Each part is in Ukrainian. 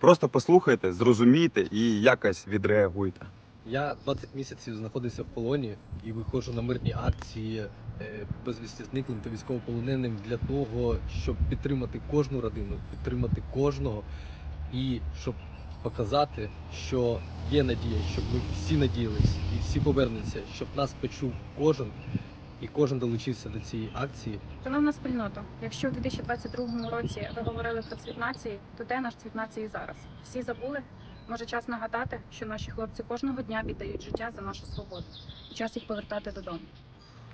Просто послухайте, зрозумійте і якось відреагуйте. Я 20 місяців знаходився в полоні і виходжу на мирні акції е, безвісті зниклим та військовополоненим для того, щоб підтримати кожну родину, підтримати кожного і щоб показати, що є надія, щоб ми всі надіялись і всі повернуться, щоб нас почув кожен і кожен долучився до цієї акції. Шановна спільнота, якщо у 2022 році ви говорили про цвіт нації, то де наш цвіт нації зараз? Всі забули? Може час нагадати, що наші хлопці кожного дня віддають життя за нашу свободу. І час їх повертати додому.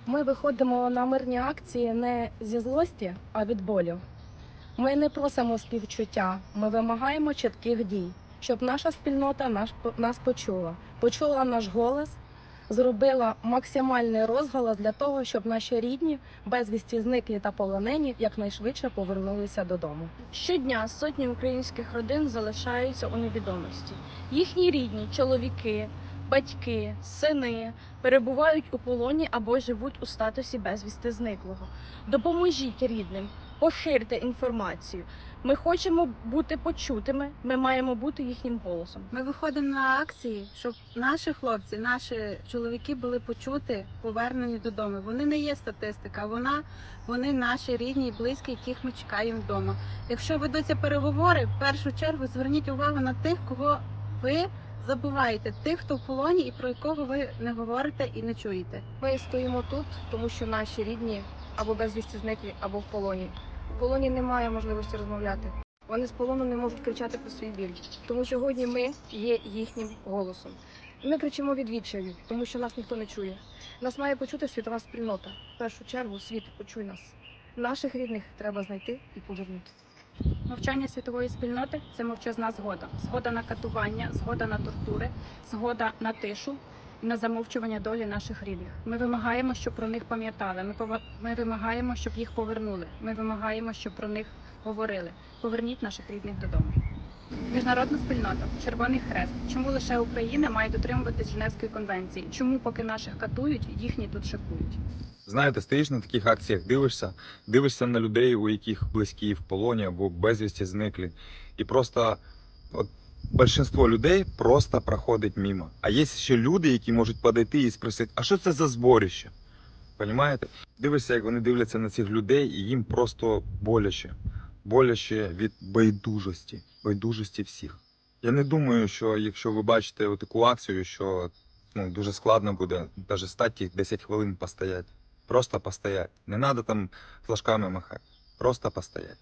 Ми виходимо на мирні акції не зі злості, а від болю. Ми не просимо співчуття, ми вимагаємо чітких дій, щоб наша спільнота наш, нас почула, почула наш голос, зробила максимальний розголос для того, щоб наші рідні, безвісті зниклі та полонені якнайшвидше повернулися додому. Щодня сотні українських родин залишаються у невідомості. Їхні рідні, чоловіки, батьки, сини перебувають у полоні або живуть у статусі безвісти зниклого. Допоможіть рідним, поширте інформацію. Ми хочемо бути почутими, ми маємо бути їхнім голосом. Ми виходимо на акції, щоб наші хлопці, наші чоловіки були почути, повернені додому. Вони не є статистика, вона вони наші рідні і близькі, яких ми чекаємо вдома. Якщо ведуться переговори, в першу чергу зверніть увагу на тих, кого ви забуваєте, тих, хто в полоні і про якого ви не говорите і не чуєте. Ми стоїмо тут, тому що наші рідні або безвісті зниклі, або в полоні. В полоні немає можливості розмовляти. Вони з полону не можуть кричати про свій біль. Тому сьогодні ми є їхнім голосом. Ми кричимо від відчаю, тому що нас ніхто не чує. Нас має почути світова спільнота. В першу чергу світ почуй нас. Наших рідних треба знайти і повернути. Мовчання світової спільноти це мовчазна згода. Згода на катування, згода на тортури, згода на тишу на замовчування долі наших рідних. Ми вимагаємо, щоб про них пам'ятали. Ми пова- ми вимагаємо, щоб їх повернули. Ми вимагаємо, щоб про них говорили. Поверніть наших рідних додому. Міжнародна спільнота, Червоний Хрест. Чому лише Україна має дотримуватись Женевської конвенції? Чому, поки наших катують, їхні тут шикують? Знаєте, стоїш на таких акціях, дивишся, дивишся на людей, у яких близькі в полоні або безвісті зниклі. І просто от, більшинство людей просто проходить мимо. А є ще люди, які можуть подойти і спросити, а що це за зборище? Понімаєте? Дивишся, як вони дивляться на цих людей, і їм просто боляче. Боляче від байдужості, байдужості всіх. Я не думаю, що якщо ви бачите таку акцію, що ну, дуже складно буде навіть стати 10 хвилин постояти. Просто постоять. Не надо там флажками махати. Просто постоять.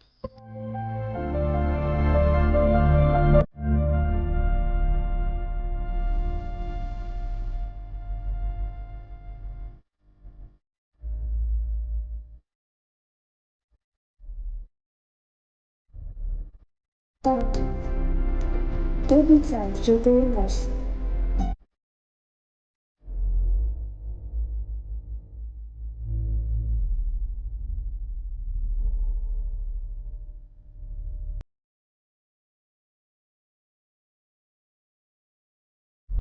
Debutante Juventus